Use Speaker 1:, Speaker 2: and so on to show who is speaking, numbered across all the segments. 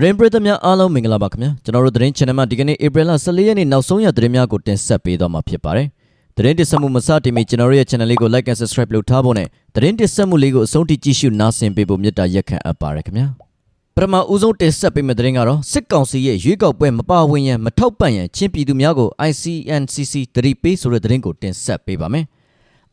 Speaker 1: သတင်းပရိသတ်များအားလုံးမင်္ဂလာပါခင်ဗျာကျွန်တော်တို့သတင်း channel မှာဒီကနေ့ April 14ရက်နေ့နောက်ဆုံးရသတင်းများကိုတင်ဆက်ပေးသွားမှာဖြစ်ပါတယ်သတင်းတင်ဆက်မှုမစတင်မီကျွန်တော်တို့ရဲ့ channel လေးကို like and subscribe လုပ်ထားဖို့နဲ့သတင်းတင်ဆက်မှုလေးကိုအဆုံးထိကြည့်ရှုနားဆင်ပေးဖို့မေတ္တာရက်ခံအပ်ပါတယ်ခင်ဗျာပထမဦးဆုံးတင်ဆက်ပေးမယ့်သတင်းကတော့စစ်ကောင်စီရဲ့ရွေးကောက်ပွဲမပါဝင်ရန်မထောက်ပံ့ရန်ချင်းပြည်သူများကို ICNCC တတိပေးဆိုတဲ့သတင်းကိုတင်ဆက်ပေးပါမယ်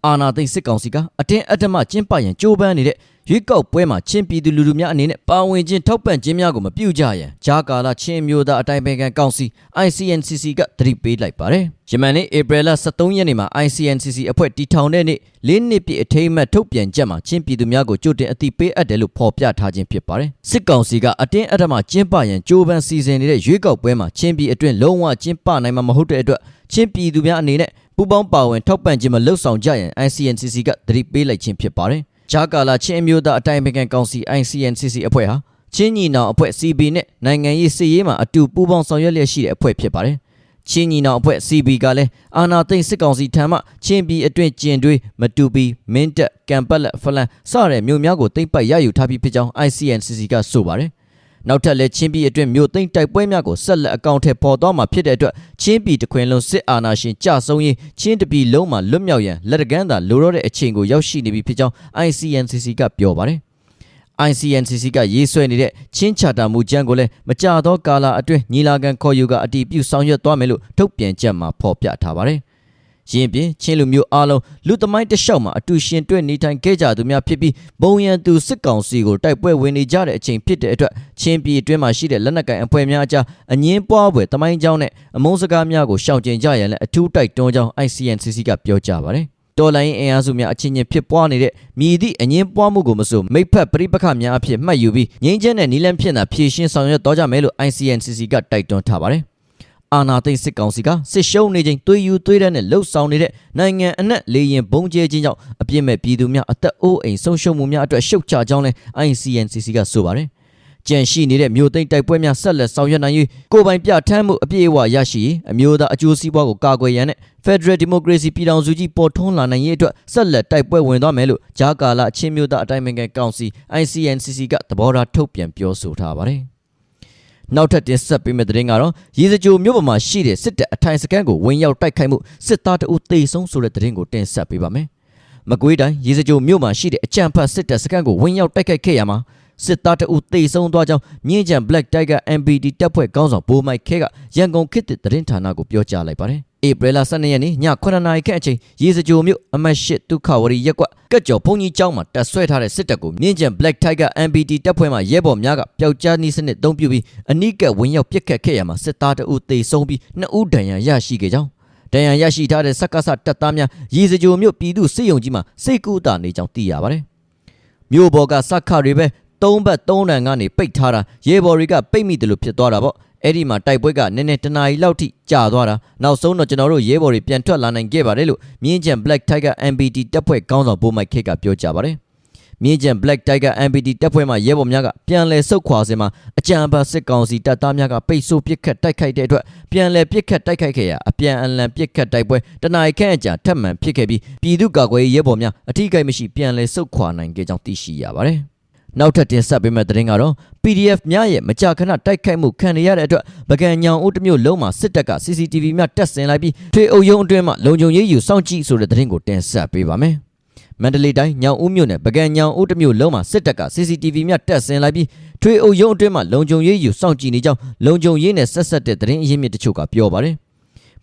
Speaker 1: အာနာသိန်းစစ်ကောင်စီကအတင်းအဓမ္မကျင်းပရန်ကြိုးပမ်းနေတဲ့ရွေးကောက်ပွဲမှာချင်းပြည်သူလူထုများအနေနဲ့ပါဝင်ခြင်းထောက်ပံ့ခြင်းများကိုမပြုကြရန်ဂျာကာလာချင်းမျိုးသားအတိုင်းပင်ခံကောင်စီ ICNCC ကသတိပေးလိုက်ပါတယ်။ယမန်နေ့ဧပြီလ23ရက်နေ့မှာ ICNCC အဖွဲ့တည်ထောင်တဲ့နေ့၄နှစ်ပြည့်အထိမ်းအမှတ်ထုတ်ပြန်ချက်မှာချင်းပြည်သူများကိုကြိုတင်အသိပေးအပ်တယ်လို့ဖော်ပြထားခြင်းဖြစ်ပါတယ်။စစ်ကောင်စီကအတင်းအဓမ္မကျင်းပရန်ကြိုးပမ်းစီစဉ်နေတဲ့ရွေးကောက်ပွဲမှာချင်းပြည်အတွင်းလုံးဝကျင်းပနိုင်မှာမဟုတ်တဲ့အတွက်ချင်းပြည်သူများအနေနဲ့ ပူးပေါင်းပါဝင်ထောက်ပံ့ခြင်းမလုပ်ဆောင်ကြရန် ICNCC ကသတိပေးလိုက်ခြင်းဖြစ်ပါတယ်။ဂျာကာလာချင်းအမျိုးသားအတိုင်းပင်ခံကောင်စီ ICNCC အဖွဲ့ဟာချင်းညီနောင်အဖွဲ့ CB နဲ့နိုင်ငံရေးစည်ရေးမှာအတူပူးပေါင်းဆောင်ရွက်လျက်ရှိတဲ့အဖွဲ့ဖြစ်ပါတယ်။ချင်းညီနောင်အဖွဲ့ CB ကလည်းအာနာသိန်းစစ်ကောင်စီထံမှချင်းပြည်အတွင်းကျင်တွေးမတူပီမင်းတက်ကံပတ်လက်ဖလန်စတဲ့မြို့များကိုတိမ့်ပိုက်ရယူထားပြီးဖြစ်ကြောင်း ICNCC ကဆိုပါတယ်။ နောက်ထပ်လည်းချင်းပြည်အတွင်းမြို့သိမ်းတိုက်ပွဲများကိုဆက်လက်အကောင့်ထဲပေါ်သွားမှာဖြစ်တဲ့အတွက်ချင်းပြည်တခွင်လုံးစစ်အာဏာရှင်ကြဆုံးရေးချင်းတပြည်လုံးမှာလွတ်မြောက်ရန်လက်တကမ်းသာလိုတော့တဲ့အချိန်ကိုရောက်ရှိနေပြီဖြစ်ကြောင်း ICNCC ကပြောပါတယ်။ ICNCC ကရေးဆွဲနေတဲ့ချင်းချာတာမူကြမ်းကိုလည်းမကြသောကာလအတွင်းညီလာခံခေါ်ယူကအတည်ပြုဆောင်ရွက်သွားမယ်လို့ထုတ်ပြန်ချက်မှာဖော်ပြထားပါတယ်။ ရင်းပြင်ချင်းလူမျိုးအားလုံးလူသမိုင်းတစ်လျှောက်မှာအတူရှင်တွေ့နေထိုင်ခဲ့ကြသူများဖြစ်ပြီးဘုံရန်သူစစ်ကောင်စီကိုတိုက်ပွဲဝင်နေကြတဲ့အချိန်ဖြစ်တဲ့အတွက်ချင်းပြည်အတွင်းမှာရှိတဲ့လက်နက်ကိုင်အဖွဲ့များအကြားအငင်းပွားပွဲသမိုင်းကြောင်းနဲ့အမုန်းစကားများကိုရှောင်ကျဉ်ကြရန်လည်းအထူးတိုက်တွန်းကြောင်း ICNCC ကပြောကြားပါတယ်တော်လိုင်းအင်အားစုများအချင်းချင်းဖြစ်ပွားနေတဲ့မြည်သည့်အငင်းပွားမှုကိုမဆိုမိဖက်ပရိပခများအဖြစ်မှတ်ယူပြီးငြိမ်းချမ်းတဲ့နီလန်းဖြစ်တာဖြည့်ရှင်းဆောင်ရွက်တော်ကြမယ်လို့ ICNCC ကတိုက်တွန်းထားပါတယ် အာနာသိန်းစစ်ကောင်စီကစစ်ရှုံးနေချိန်သွေးယူသွေးတန်းနဲ့လှုပ်ဆောင်နေတဲ့နိုင်ငံအနှံ့လေရင်ဘုံကျဲခြင်းကြောင့်အပြစ်မဲ့ပြည်သူများအသက်အိုးအိမ်ဆုံးရှုံးမှုများအတွက်ရှုတ်ချကြောင်းလဲ ICNCC ကဆိုပါတယ်ကြန့်ရှိနေတဲ့မြို့သိမ်းတိုက်ပွဲများဆက်လက်ဆောင်ရွက်နိုင်၍ကိုယ်ပိုင်ပြဋ္ဌာန်းမှုအပြည့်အဝရရှိရေးအမျိုးသားအကျိုးစီးပွားကိုကာကွယ်ရန်နဲ့ Federal Democracy ပြည်ထောင်စုကြီးပေါ်ထွန်းလာနိုင်ရေးအတွက်ဆက်လက်တိုက်ပွဲဝင်သွားမယ်လို့ဂျာကာလာအချင်းမျိုးသားအတိုင်းအမြံကောင်စီ ICNCC ကသဘောထားထုတ်ပြန်ပြောဆိုထားပါတယ် နောက်ထပ်တင်ဆက်ပေးမယ့်သတင်းကတော့ရေစကြိုမြို့ပေါ်မှာရှိတဲ့စစ်တပ်အထိုင်စခန်းကိုဝင်ရောက်တိုက်ခိုက်မှုစစ်သားတအုပ်သေဆုံးဆိုတဲ့သတင်းကိုတင်ဆက်ပေးပါမယ်။မကွေးတိုင်းရေစကြိုမြို့မှာရှိတဲ့အကြံဖတ်စစ်တပ်စခန်းကိုဝင်ရောက်တိုက်ခိုက်ခဲ့ရမှာစစ်သားတအုပ်သေဆုံးသွားကြောင်းမြင်းကြံ Black Tiger MBD တပ်ဖွဲ့ခေါင်းဆောင်ဘိုးမိုက်ခဲကရန်ကုန်ခေတ်သစ်သတင်းဌာနကိုပြောကြားလိုက်ပါတယ်။ဧပြီလ12ရက်နေ့ည9:00နာရီခန့်အချိန်ရေစကြိုမြို့အမတ်ရှိဒုက္ခဝရီရက်ကွက်ကက်ကျော်ဘုံကြီးကျောင်းမှာတပ်ဆွဲထားတဲ့စစ်တပ်ကိုမြင်းကြံ Black Tiger MBD တပ်ဖွဲ့မှရဲဘော်များကပျောက်ကြားနည်းစနစ်သုံးပြုပြီးအနိကဝင်ရောက်ပစ်ခတ်ခဲ့ရမှာစစ်သားတအုပ်သေဆုံးပြီးနှစ်ဦးဒဏ်ရာရရှိခဲ့ကြောင်းဒဏ်ရာရရှိထားတဲ့စက္ကစတပ်သားများရေစကြိုမြို့ပြည်သူစစ်ရုံကြီးမှာစိတ်ကူးတာနေကြောင်းသိရပါတယ်။မြို့ပေါ်ကစက္ခတွေပဲသုံးဘက်သုံးတန်ကနေပိတ်ထားတာရေဘော်တွေကပိတ်မိတယ်လို့ဖြစ်သွားတာပေါ့ အဲ့ဒီမှာတိုက်ပွဲကနည်းနည်းတနာရီလောက်ထိကြာသွားတာနောက်ဆုံးတော့ကျွန်တော်တို့ရဲဘော်တွေပြန်ထွက်လာနိုင်ခဲ့ပါတယ်လို့မြင်းကျန် Black Tiger MBT တပ်ဖွဲ့ခေါင်းဆောင်ဘိုးမိုက်ခေတ်ကပြောကြားပါတယ်မြင်းကျန် Black Tiger MBT တပ်ဖွဲ့မှရဲဘော်များကပြန်လည်ဆုတ်ခွာစဉ်မှာအကြံပါစစ်ကောင်စီတပ်သားများကပိတ်ဆို့ပစ်ခတ်တိုက်ခိုက်တဲ့အတွက်ပြန်လည်ပစ်ခတ်တိုက်ခိုက်ခဲ့ရာအပြန်အလှန်ပစ်ခတ်တိုက်ပွဲတနအီခန့်အကြာထပ်မံဖြစ်ခဲ့ပြီးပြည်သူ့ကာကွယ်ရေးရဲဘော်များအထူးကိမရှိပြန်လည်ဆုတ်ခွာနိုင်ခဲ့ကြောင်းသိရှိရပါတယ် နောက်ထပ်တင်ဆက်ပေးမယ့်သတင်းကတော့ PDF များရဲ့မကြာခဏတိုက်ခိုက်မှုခံရတဲ့အတွက်ပကံညောင်ဦးတစ်မျိုးလုံးမှာစစ်တပ်က CCTV များတက်ဆင်လိုက်ပြီးထွေအုပ်ရုံးအတွင်းမှာလုံခြုံရေးယူစောင့်ကြည့်ဆိုတဲ့သတင်းကိုတင်ဆက်ပေးပါမယ်။မန္တလေးတိုင်းညောင်ဦးမြို့နယ်ပကံညောင်ဦးတစ်မျိုးလုံးမှာစစ်တပ်က CCTV များတက်ဆင်လိုက်ပြီးထွေအုပ်ရုံးအတွင်းမှာလုံခြုံရေးယူစောင့်ကြည့်နေကြောင်းလုံခြုံရေးနဲ့ဆက်ဆက်တဲ့သတင်းအရင်းမြစ်တချို့ကပြောပါတယ်။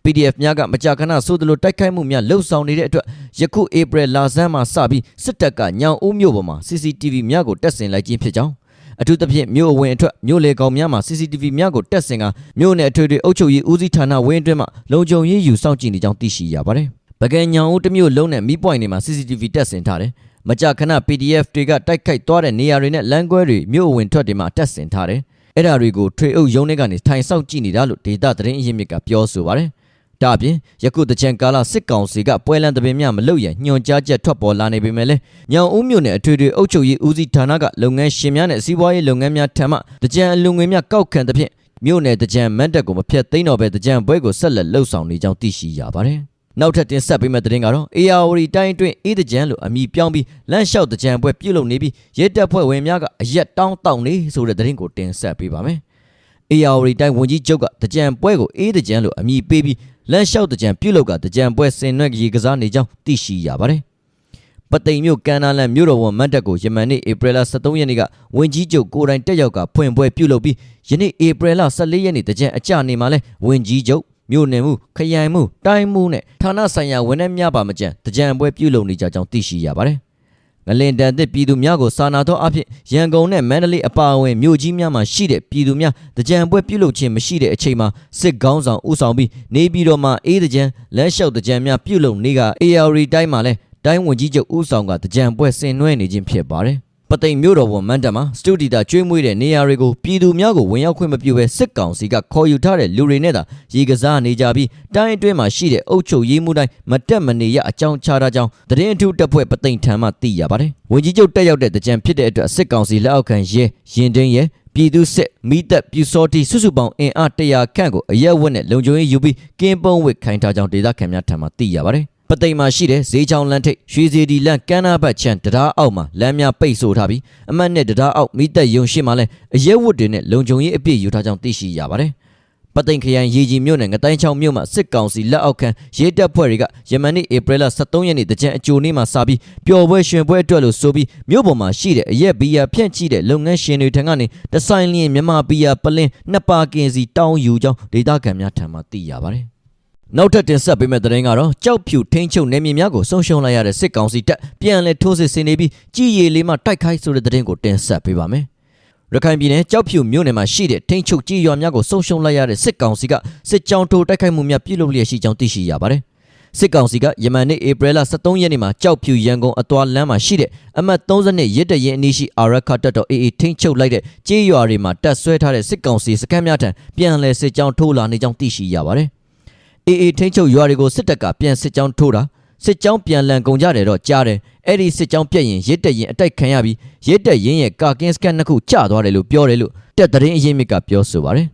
Speaker 1: PDF များကမကြာခဏဆိုသလိုတိုက်ခိုက်မှုများလှုပ်ဆောင်နေတဲ့အတွက်ယခုဧပြီလဆန်းမှာစပြီးစစ်တပ်ကညောင်ဦးမြို့ပေါ်မှာ CCTV များကိုတက်ဆင်လိုက်ခြင်းဖြစ်ကြောင်းအထူးသဖြင့်မြို့အဝင်အထွက်မြို့လေကောင်များမှာ CCTV များကိုတက်ဆင်ကမြို့နယ်အထွေထွေအုပ်ချုပ်ရေးဦးစီးဌာနဝင်းအတွင်းမှာလုံခြုံရေးယူစောင့်ကြည့်နေကြောင်းသိရှိရပါတယ်။ပကံညောင်ဦးတစ်မြို့လုံးနဲ့မိပွိုင်တွေမှာ CCTV တက်ဆင်ထားတယ်။မကြာခဏ PDF တွေကတိုက်ခိုက်သွားတဲ့နေရာတွေနဲ့လမ်းကွဲတွေမြို့အဝင်ထွက်တွေမှာတက်ဆင်ထားတယ်။အဲ့ဒါတွေကိုထွေအုပ်ရုံးတွေကနေထိုင်ဆောက်ကြည့်နေတာလို့ဒေတာသတင်းအရင်းမြစ်ကပြောဆိုပါတယ်။ ဒါအပြင်ယခုတကြံကာလစစ်ကောင်စီကပွဲလန်းတပင်များမလုပ်ရန်ညွှန်ကြားချက်ထွက်ပေါ်လာနေပေမဲ့လည်းညောင်ဦးမြို့နယ်အထွေထွေအုပ်ချုပ်ရေးဦးစီးဌာနကလုပ်ငန်းရှင်များနဲ့စီးပွားရေးလုပ်ငန်းများထံမှတကြံအလူငွေများကောက်ခံသဖြင့်မြို့နယ်တကြံမန်တက်ကိုမဖျက်သိမ်းတော့ဘဲတကြံပွဲကိုဆက်လက်လှုပ်ဆောင်နေကြောင်းသိရှိရပါတယ်။နောက်ထပ်တင်ဆက်ပေးမယ့်သတင်းကတော့ ARD တိုင်းအတွင်းအေးတကြံလို့အမည်ပြောင်းပြီးလမ်းလျှောက်တကြံပွဲပြုလုပ်နေပြီးရဲတပ်ဖွဲ့ဝင်များကအရက်တောင်းတောင်းနေဆိုတဲ့သတင်းကိုတင်ဆက်ပေးပါမယ်။အေယာဝတီတိုင်းဝန်ကြီးချုပ်ကတကြံပွဲကိုအေးတကြံလို့အမည်ပေးပြီး လမ်းလျှောက်တကြံပြုတ်လောက်ကတကြံပွဲဆင်နွှဲရေကစားနေကြောင်းသိရှိရပါတယ်။ပသိမ်မြို့ကန်နာလန်မြို့တော်ဝန်မတ်တက်ကိုယမန်နေ့ဧပြီလ23ရက်နေ့ကဝန်ကြီးချုပ်ကိုယ်တိုင်တက်ရောက်ကဖွင့်ပွဲပြုလုပ်ပြီးယနေ့ဧပြီလ14ရက်နေ့တကြံအကြနေမှာလဲဝန်ကြီးချုပ်မြို့နယ်မှုခရိုင်မှုတိုင်းမှုနဲ့ဌာနဆိုင်ရာဝန်ထမ်းများပါမကြံတကြံပွဲပြုလုပ်နေကြကြောင်းသိရှိရပါတယ်။ ငလင်တန်သစ်ပြည်သူများကိုစာနာသောအဖြစ်ရန်ကုန်နဲ့မန္တလေးအပါအဝင်မြို့ကြီးများမှာရှိတဲ့ပြည်သူများတကြံပွဲပြုလုပ်ခြင်းမရှိတဲ့အချိန်မှာစစ်ကောင်းဆောင်ဦးဆောင်ပြီးနေပြည်တော်မှာအေးတကြံလက်လျှောက်တကြံများပြုလုပ်နေက AR တိုင်းမှာလဲတိုင်းဝန်ကြီးချုပ်ဦးဆောင်ကတကြံပွဲဆင်နွှဲနေခြင်းဖြစ်ပါတယ် ပသိမ်မြို့တော်ဝန်မန်တမှာစတူဒီတာကျွေးမွေးတဲ့နေရာတွေကိုပြည်သူများကိုဝင်ရောက်ခွင့်မပြုဘဲစစ်ကောင်စီကခေါ်ယူထားတဲ့လူတွေနဲ့သာရေကစားနေကြပြီးတိုင်းအတွင်းမှာရှိတဲ့အုပ်ချုပ်ရေးမှုတိုင်းမတက်မနေရအကြောင်းချတာကြောင့်တရင်အထူးတပ်ဖွဲ့ပသိမ်ထံမှသိရပါတယ်။ဝင်ကြီးချုပ်တက်ရောက်တဲ့တကြံဖြစ်တဲ့အတွက်စစ်ကောင်စီလက်အောက်ခံရဲရင်တင်းရဲပြည်သူစစ်မိသက်ပြူစောတိစုစုပေါင်းအင်အား100ခန့်ကိုအရက်ဝက်နဲ့လုံခြုံရေးယူပြီးကင်းပုံးဝစ်ခိုင်းထားကြောင်းဒေသခံများထံမှသိရပါတယ်။ ပသိမ်မှာရှိတဲ့ဈေးချောင်းလမ်းထိပ်ရွှေစီဒီလမ်းကမ်းနားဘက်ချမ်းတရားအောက်မှာလမ်းများပိတ်ဆို့ထားပြီးအမတ်နဲ့တရားအောက်မိသက်ယုံရှိမှလည်းအရဲဝတ်တွေနဲ့လုံခြုံရေးအပြည့်ယူထားကြောင်းသိရှိရပါတယ်။ပသိမ်ခရိုင်ရေကြီးမြို့နယ်ငတိုင်းချောင်းမြို့မှာစစ်ကောင်စီလက်အောက်ခံရဲတပ်ဖွဲ့တွေကယမန်နေ့ဧပြီလ23ရက်နေ့တကြံအကြိုနေ့မှာစပြီးပျော်ပွဲရွှင်ပွဲအတွက်လို့ဆိုပြီးမြို့ပေါ်မှာရှိတဲ့အရက်ဘီယာဖြန့်ချိတဲ့လုပ်ငန်းရှင်တွေထံကနေတဆိုင်လျင်မြန်မာဘီယာပလင်းနှစ်ပါကင်စီတောင်းယူကြောင်းဒေသခံများထံမှသိရပါတယ်။ နောက်ထပ်တင်ဆက်ပေးမယ့်သတင်းကတော့ကြောက်ဖြူထင်းချုပ်နယ်မြေများကိုဆုံးရှုံးလိုက်ရတဲ့စစ်ကောင်စီတပ်ပြန်လည်ထိုးစစ်ဆင်နေပြီးကြီးရည်လေးမှတိုက်ခိုက်ဆိုတဲ့သတင်းကိုတင်ဆက်ပေးပါမယ်။ရခိုင်ပြည်နယ်ကြောက်ဖြူမြို့နယ်မှာရှိတဲ့ထင်းချုပ်ကြီးရွာများကိုဆုံးရှုံးလိုက်ရတဲ့စစ်ကောင်စီကစစ်ကြောင်းထိုးတိုက်ခိုက်မှုများပြုလုပ်လျက်ရှိကြောင်းသိရှိရပါတယ်။စစ်ကောင်စီကယမန်နေ့ဧပြီလ23ရက်နေ့မှာကြောက်ဖြူရန်ကုန်အသွာလမ်းမှာရှိတဲ့အမှတ်32ရစ်တရင်အနီးရှိအာရခတ်တပ်တော် AA ထိန်းချုပ်လိုက်တဲ့ကြေးရွာတွေမှာတပ်ဆွဲထားတဲ့စစ်ကောင်စီစခန်းများထံပြန်လည်စစ်ကြောင်းထိုးလာနေကြောင်းသိရှိရပါတယ်။ အေးအေးထိန်းချုပ်ရွာတွေကိုစစ်တပ်ကပြန်စစ်ကြောင်းထိုးတာစစ်ကြောင်းပြန်လန်ကုန်ကြတယ်တော့ကြားတယ်အဲ့ဒီစစ်ကြောင်းပြက်ရင်ရစ်တက်ရင်အတိုက်ခံရပြီးရစ်တက်ရင်ရဲ့ကာကင်းစကန်နှစ်ခုကျသွားတယ်လို့ပြောတယ်လို့တက်သတင်းအရင်းမြစ်ကပြောဆိုပါတယ်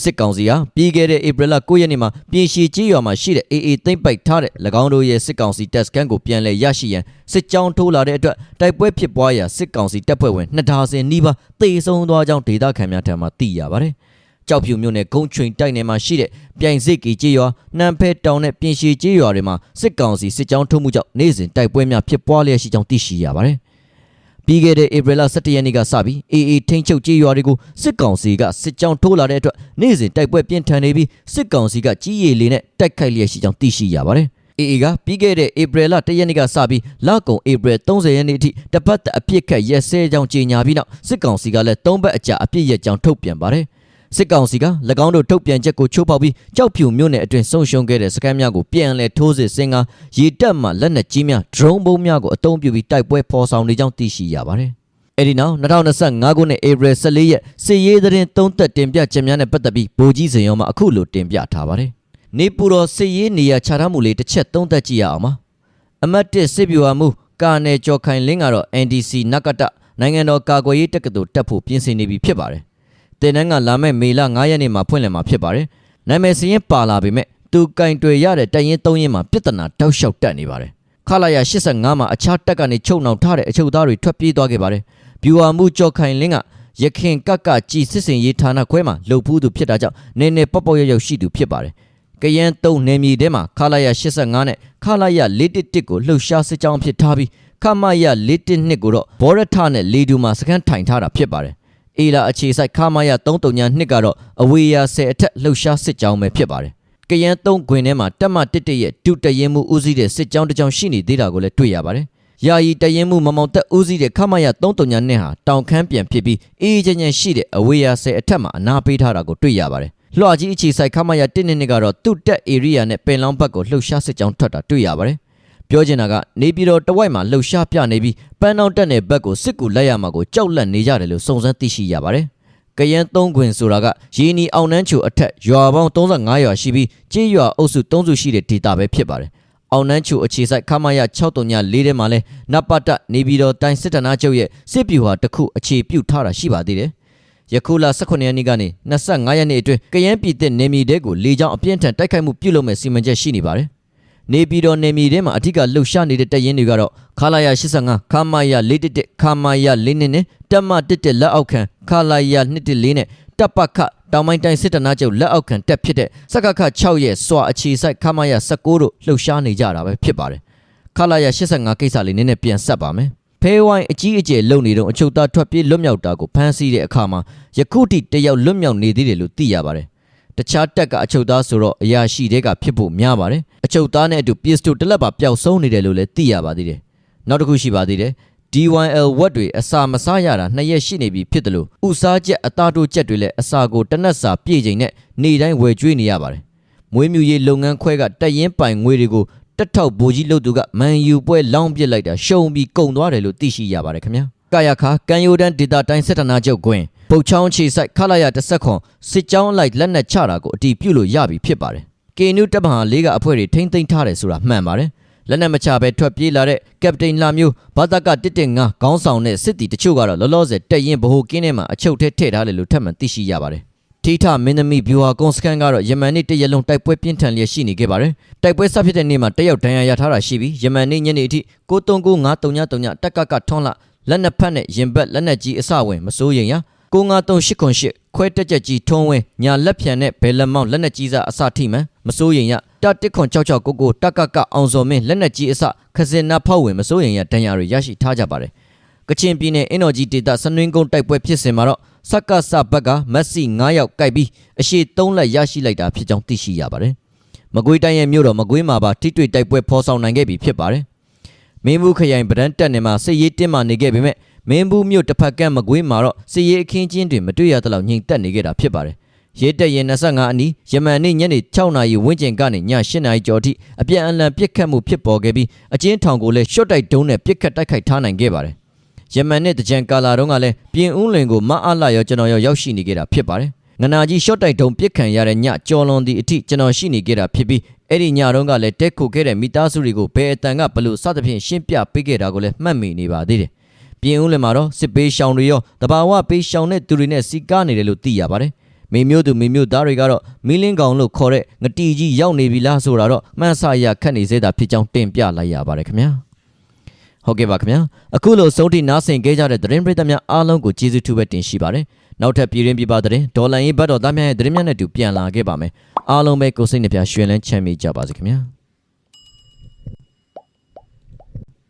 Speaker 1: စစ်ကောင်စီဟာပြီးခဲ့တဲ့ဧပြီလ9ရက်နေ့မှာပြည်ရှည်ကြီးရွာမှာရှိတဲ့ AA သိမ့်ပိုက်ထားတဲ့၎င်းတို့ရဲ့စစ်ကောင်စီတပ်စခန်းကိုပြန်လည်ရရှိရန်စစ်ကြောင်းထိုးလာတဲ့အတွက်တိုက်ပွဲဖြစ်ပွားရာစစ်ကောင်စီတပ်ဖွဲ့ဝင်2000နီးပါးတေဆုံးသွားကြောင်းဒေသခံများထံမှသိရပါတယ်။ ကြောက်ဖြူမြို့နယ်ဂုံချွင်တိုက်နယ်မှာရှိတဲ့ပြိုင်စစ်ကီကျေးရွာနှံဖဲတောင်နဲ့ပြင်ရှည်ကျေးရွာတွေမှာစစ်ကောင်စီစစ်ကြောင်းထုတ်မှုကြောင့်နေ့စဉ်တိုက်ပွဲများဖြစ်ပွားလျက်ရှိကြောင်းသိရှိရပါတယ်။ပြီးခဲ့တဲ့ဧပြီလ17ရက်နေ့ကစပြီး AA ထိန်းချုပ်ကျေးရွာတွေကိုစစ်ကောင်စီကစစ်ကြောင်းထိုးလာတဲ့အတွက်နေ့စဉ်တိုက်ပွဲပြင်းထန်နေပြီးစစ်ကောင်စီကကြီးရည်လေးနဲ့တိုက်ခိုက်လျက်ရှိကြောင်းသိရှိရပါတယ်။ AA ကပြီးခဲ့တဲ့ဧပြီလ1ရက်နေ့ကစပြီးလကုံဧပြီ30ရက်နေ့အထိတပတ်အပြစ်ခတ်ရက်စဲကြောင်းကြေညာပြီးနောက်စစ်ကောင်စီကလည်း၃ပတ်အကြာအပြစ်ရက်ကြောင်းထုတ်ပြန်ပါတယ်။ စစ်ကောင်စီက၎င်းတို့ထုတ်ပြန်ချက်ကိုချိုးဖောက်ပြီးကြောက်ဖြူမြို့နယ်အတွင်းဆုံရှုံခဲ့တဲ့စခန်းများကိုပြန်လည်ထိုးစစ်ဆင်ကရေတပ်မှလက်နက်ကြီးများဒရုန်းဘုံးများကိုအသုံးပြုပြီးတိုက်ပွဲဖော်ဆောင်နေကြောင်းသိရှိရပါတယ်။အဲဒီနောက်2025ခုနှစ်ဧပြီ14ရက်စစ်ရေးသတင်းသုံးသက်တင်ပြချက်များနဲ့ပတ်သက်ပြီးဗိုလ်ကြီးစင်ရောမှအခုလိုတင်ပြထားပါတယ်။နေပူတော်စစ်ရေးနေရာခြားထားမှုလေးတစ်ချက်သုံးသက်ကြည့်ရအောင်ပါ။အမတ်တစ်စစ်ဗျူဟာမှုကာနယ်ကျော်ခိုင်လင်းကတော့ NDC နကတနိုင်ငံတော်ကာကွယ်ရေးတက္ကသိုလ်တက်ဖို့ပြင်ဆင်နေပြီဖြစ်ပါတယ် တင်နန်းကလာမဲ့မေလ9ရက်နေ့မှာဖွင့်လှစ်မှာဖြစ်ပါတယ်။နာမည်စရင်ပါလာပေမဲ့သူကင်တွေရတဲ့တရင်3ရင်မှာပြဿနာတောက်လျှောက်တက်နေပါတယ်။ခလာရ85မှာအခြားတက်ကနေချုပ်နှောင်ထားတဲ့အချုပ်သားတွေထွက်ပြေးသွားခဲ့ပါတယ်။ဗျူဟာမှုကြော်ခိုင်လင်းကရခင်ကကကြည်စစ်စင်ရေးဌာနခွဲမှာလှုပ်ဖူးသူဖြစ်တာကြောင့်နည်းနည်းပေါက်ပေါက်ရောက်ရောက်ရှိသူဖြစ်ပါတယ်။ကရန်3နယ်မြေထဲမှာခလာရ85နဲ့ခလာရ411ကိုလှုပ်ရှားစစ်ကြောင်းဖြစ်ထားပြီးခမရ412ကိုတော့ဘောရထနဲ့လေဒူမှာစကန်ထိုင်ထားတာဖြစ်ပါတယ် အေလာအခြေဆိုင်ခမာယာ332နှစ်ကတော့အဝေးရာ10အထက်လှုပ်ရှားစစ်ကြောင်းပဲဖြစ်ပါတယ်။ကရန်3ခွင်ထဲမှာတက်မတစ်တရဲ့ဒုတရင်မှုဦးစီးတဲ့စစ်ကြောင်းတစ်ကြောင်းရှိနေသေးတာကိုလည်းတွေ့ရပါတယ်။ယာယီတရင်မှုမမောင်တက်ဦးစီးတဲ့ခမာယာ332နှစ်ဟာတောင်ခမ်းပြန်ဖြစ်ပြီးအေးချမ်းချမ်းရှိတဲ့အဝေးရာ10အထက်မှာအနာပေးထားတာကိုတွေ့ရပါတယ်။လွှာကြီးအခြေဆိုင်ခမာယာ1နှစ်ကတော့သူ့တက် area နဲ့ပင်လောင်းဘက်ကိုလှုပ်ရှားစစ်ကြောင်းထွက်တာတွေ့ရပါတယ်။ ပြောချင်တာကနေပြည်တော်တဝိုက်မှာလှုပ်ရှားပြနေပြီးပန်းအောင်တက်တဲ့ဘက်ကိုစစ်ကူလက်ရမှာကိုကြောက်လန့်နေကြတယ်လို့စုံစမ်းသိရှိရပါတယ်။ကရန်သုံးခွင်ဆိုတာကရင်းနီအောင်နှန်းချိုအထက်ရွာပေါင်း35ရွာရှိပြီးကြေးရွာအုပ်စု3စုရှိတဲ့ဒေသပဲဖြစ်ပါတယ်။အောင်နှန်းချိုအခြေဆိုင်ခမာယ634ထဲမှာလဲနပတနေပြည်တော်တိုင်းစစ်တနာချုပ်ရဲ့စစ်ပြူဟာတစ်ခုအခြေပြုထားတာရှိပါသေးတယ်။ယခုလ18ရက်နေ့ကနေ25ရက်နေ့အတွင်းကရန်ပြည်သက်နေမီတဲကိုလေကြောင်းအပြင်းထန်တိုက်ခိုက်မှုပြုလုပ်မဲ့စီမံချက်ရှိနေပါတယ်။ နေပြည်တော်နေပြည်ထဲမှာအထက်ကလှုပ်ရှားနေတဲ့တပ်ရင်းတွေကတော့ခလာယာ85ခမာယာ411ခမာယာ422နဲ့တပ်မ11လက်အောက်ခံခလာယာ214နဲ့တပ်ပခတောင်ပိုင်းတိုင်းစစ်တနာချုပ်လက်အောက်ခံတက်ဖြစ်တဲ့စကခ6ရဲ့စွာအခြေဆိုင်ခမာယ16တို့လှုပ်ရှားနေကြတာပဲဖြစ်ပါတယ်ခလာရ85ကိစ္စလေးနည်းနည်းပြန်ဆက်ပါမယ်ဖဲဝိုင်းအကြီးအကျယ်လုံနေတော့အချုပ်သားထွက်ပြေးလွတ်မြောက်တာကိုဖမ်းဆီးတဲ့အခါမှာယခုထိတယောက်လွတ်မြောက်နေသေးတယ်လို့သိရပါတယ် တခြားတက်ကအချုပ်သားဆိုတော့အရာရှိတဲ့ကဖြစ်ဖို့များပါတယ်အချုပ်သားနဲ့အတူပစ္စတိုတလက်ပါပျောက်ဆုံးနေတယ်လို့လည်းသိရပါသေးတယ်နောက်တစ်ခုရှိပါသေးတယ် DYL ဝက်တွေအစာမစားရတာနှစ်ရက်ရှိနေပြီဖြစ်တယ်လို့ဥစားချက်အသားတို့ချက်တွေလည်းအစာကိုတနက်စာပြည့်ချိန်နဲ့နေတိုင်းဝယ်ကျွေးနေရပါတယ်မွေးမြူရေးလုပ်ငန်းခွဲကတက်ရင်ပိုင်ငွေတွေကိုတက်ထောက်ဘူကြီးလုပ်သူကမန်ယူပွဲလောင်းပစ်လိုက်တာရှုံပြီးကုန်သွားတယ်လို့သိရှိရပါတယ်ခင်ဗျာ ကာယခါကန်ယိုဒန်ဒေတာတိုင်းစစ်ဌာနချုပ်ကွင်းပုတ်ချောင်းခြေဆိုင်ခလာရတစ်ဆက်ခွန်စစ်ကြောင်းလိုက်လက်နက်ချတာကိုအတီးပြုတ်လို့ရပြီဖြစ်ပါတယ်ကေနူတပ်မဟာလေးကအဖွဲ့တွေထိမ့်သိမ်းထားတယ်ဆိုတာမှန်ပါတယ်လက်နက်မချဘဲထွက်ပြေးလာတဲ့ကပတိန်လာမျိုးဘာသာကတစ်တင်ငါခေါင်းဆောင်တဲ့စစ်တီတချို့ကတော့လောလောဆယ်တက်ရင်ဘ ਹੁ ကင်းထဲမှာအချုပ်ထဲထည့်ထားတယ်လို့ထပ်မံသိရှိရပါတယ်ထိထမင်းသမီးဗျူဟာကွန်စကန်ကတော့ယမန်နေ့တရက်လုံးတိုက်ပွဲပြင်းထန်လျက်ရှိနေခဲ့ပါတယ်တိုက်ပွဲစဖြစ်တဲ့နေ့မှာတယောက်ဒဏ်ရာရထားတာရှိပြီးယမန်နေ့ညနေအထိ939539တက်ကကထွန်းလာ လက်နက်ဖက်နဲ့ရင်ဘတ်လက်နက်ကြီးအစဝင်မစိုးရင်ရ9538ခွဲတက်ချက်ကြီးထုံးဝင်းညာလက်ဖြန်နဲ့ဘယ်လက်မောင်းလက်နက်ကြီးစားအစထိမှန်မစိုးရင်ရတတစ်ခွန်6699တက်ကကအောင်စော်မင်းလက်နက်ကြီးအစခစင်နာဖောက်ဝင်မစိုးရင်ရဒဏ်ရာတွေရရှိထားကြပါတယ်ကချင်ပြည်နယ်အင်တော်ကြီးဒေသစနွင်းကုန်းတိုက်ပွဲဖြစ်စဉ်မှာတော့စက္ကစဘက်ကမက်ဆီ9ယောက်ကြိုက်ပြီးအရှိ3လက်ရရှိလိုက်တာဖြစ်ကြောင်းသိရှိရပါတယ်မကွေးတိုင်းရဲ့မြို့တော်မကွေးမှာပါထိတွေ့တိုက်ပွဲဖော်ဆောင်နိုင်ခဲ့ပြီဖြစ်ပါတယ် မင်းဘူးခရိုင်ဗဒန်းတက်နယ်မှာစစ်ရေးတင်းမာနေခဲ့ပေမဲ့မင်းဘူးမြို့တစ်ဖက်ကမ်းမကွေးမှာတော့စစ်ရေးအခင်းချင်းတွေမတွေ့ရသလောက်ငြိမ်သက်နေခဲ့တာဖြစ်ပါတယ်ရဲတက်ရင်25အနီးယမန်နေ့ညနေ6နာရီဝန်းကျင်ကနေည8နာရီကျော်ထိအပြန်အလှန်ပစ်ခတ်မှုဖြစ်ပေါ်ခဲ့ပြီးအကျဉ်းထောင်ကိုလည်းရှော့တိုက်ဒုံးနဲ့ပစ်ခတ်တိုက်ခိုက်ထားနိုင်ခဲ့ပါတယ်ယမန်နဲ့တကြံကာလာတုန်းကလည်းပြင်ဦးလွင်ကိုမအားလာရောကျွန်တော်ရောရောက်ရှိနေခဲ့တာဖြစ်ပါတယ်ငနာကြီးရှော့တိုက်ဒုံပစ်ခံရတဲ့ညကြော်လွန်သည့်အထိကျွန်တော်ရှိနေခဲ့တာဖြစ်ပြီး အဲ့ဒီညတုန်းကလည်းတက်ခုခဲ့တဲ့မိသားစုတွေကိုဘယ်အတန်ကဘလို့စသဖြင့်ရှင်းပြပေးခဲ့တာကိုလည်းမှတ်မိနေပါသေးတယ်ပြင်ဦးလွင်မှာတော့စစ်ပေးရှောင်တွေရောတဘာဝပေးရှောင်တဲ့သူတွေနဲ့စီကားနေတယ်လို့သိရပါတယ်မိမျိုးသူမိမျိုးသားတွေကတော့မီလင်းကောင်လို့ခေါ်တဲ့ငတီကြီးရောက်နေပြီလားဆိုတာတော့မှန်ဆရခတ်နေသေးတာဖြစ်ကြောင်းတင်ပြလိုက်ရပါတယ်ခင်ဗျာဟုတ်ကဲ့ပါခင်ဗျာအခုလိုစုံတီနားဆင်ခဲ့ကြတဲ့သတင်းပရိသတ်များအားလုံးကိုကျေးဇူးထူးပဲတင်ရှိပါတယ် နောက်ထပ်ပြည်ရင်းပြပသတင်းဒေါ်လာရေးဘတ်တော်သားများရဲ့သတင်းများနဲ့တူပြန်လာခဲ့ပါမယ်အားလုံးပဲကိုယ်စိတ်နှပြရွှင်လန်းချမ်းမြေ့ကြပါစေခင်ဗျာ